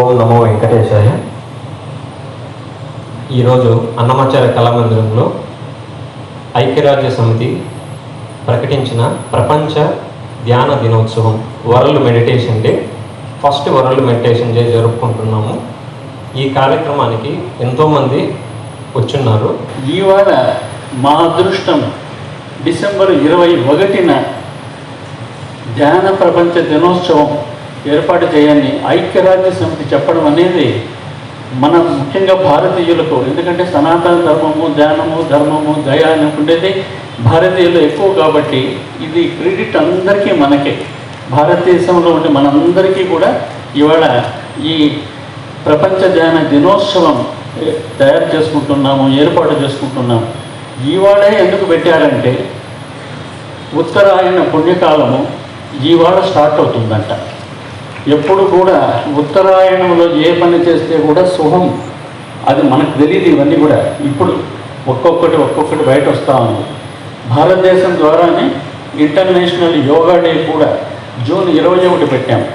ఓం నమో వెంకటేశాయ. ఈరోజు అన్నమాచార్య కళామందిరంలో ఐక్యరాజ్య సమితి ప్రకటించిన ప్రపంచ ధ్యాన దినోత్సవం world meditation day first world meditation day జరుపుకుంటున్నాము. ఈ కార్యక్రమానికి ఎంతోమంది వచ్చున్నారు. ఇవాళ మా అదృష్టం డిసెంబర్ ఇరవై ఒకటిన ధ్యాన ప్రపంచ దినోత్సవం ఏర్పాటు చేయని ఐక్యరాజ్య సమితి చెప్పడం అనేది మన ముఖ్యంగా భారతీయులకు ఎందుకంటే సనాతన ధర్మము ధ్యానము ధర్మము దయ అనుకుంటేది భారతీయులు ఎక్కువ కాబట్టి ఇది క్రెడిట్ అందరికీ మనకే. భారతదేశంలో ఉండే మనందరికీ కూడా ఇవాళ ఈ ప్రపంచ ధ్యాన దినోత్సవం తయారు చేసుకుంటున్నాము ఏర్పాటు చేసుకుంటున్నాము. ఇవాళే ఎందుకు పెట్టారంటే ఉత్తరాయణ పుణ్యకాలము ఈవాడ స్టార్ట్ అవుతుందంట. ఎప్పుడు కూడా ఉత్తరాయణంలో ఏ పని చేస్తే కూడా శుభం. అది మనకు తెలియదు ఇవన్నీ కూడా. ఇప్పుడు ఒక్కొక్కటి ఒక్కొక్కటి బయట వస్తూ ఉంది. భారతదేశం ద్వారానే ఇంటర్నేషనల్ యోగా డే కూడా జూన్ ఇరవై ఒకటి పెట్టాము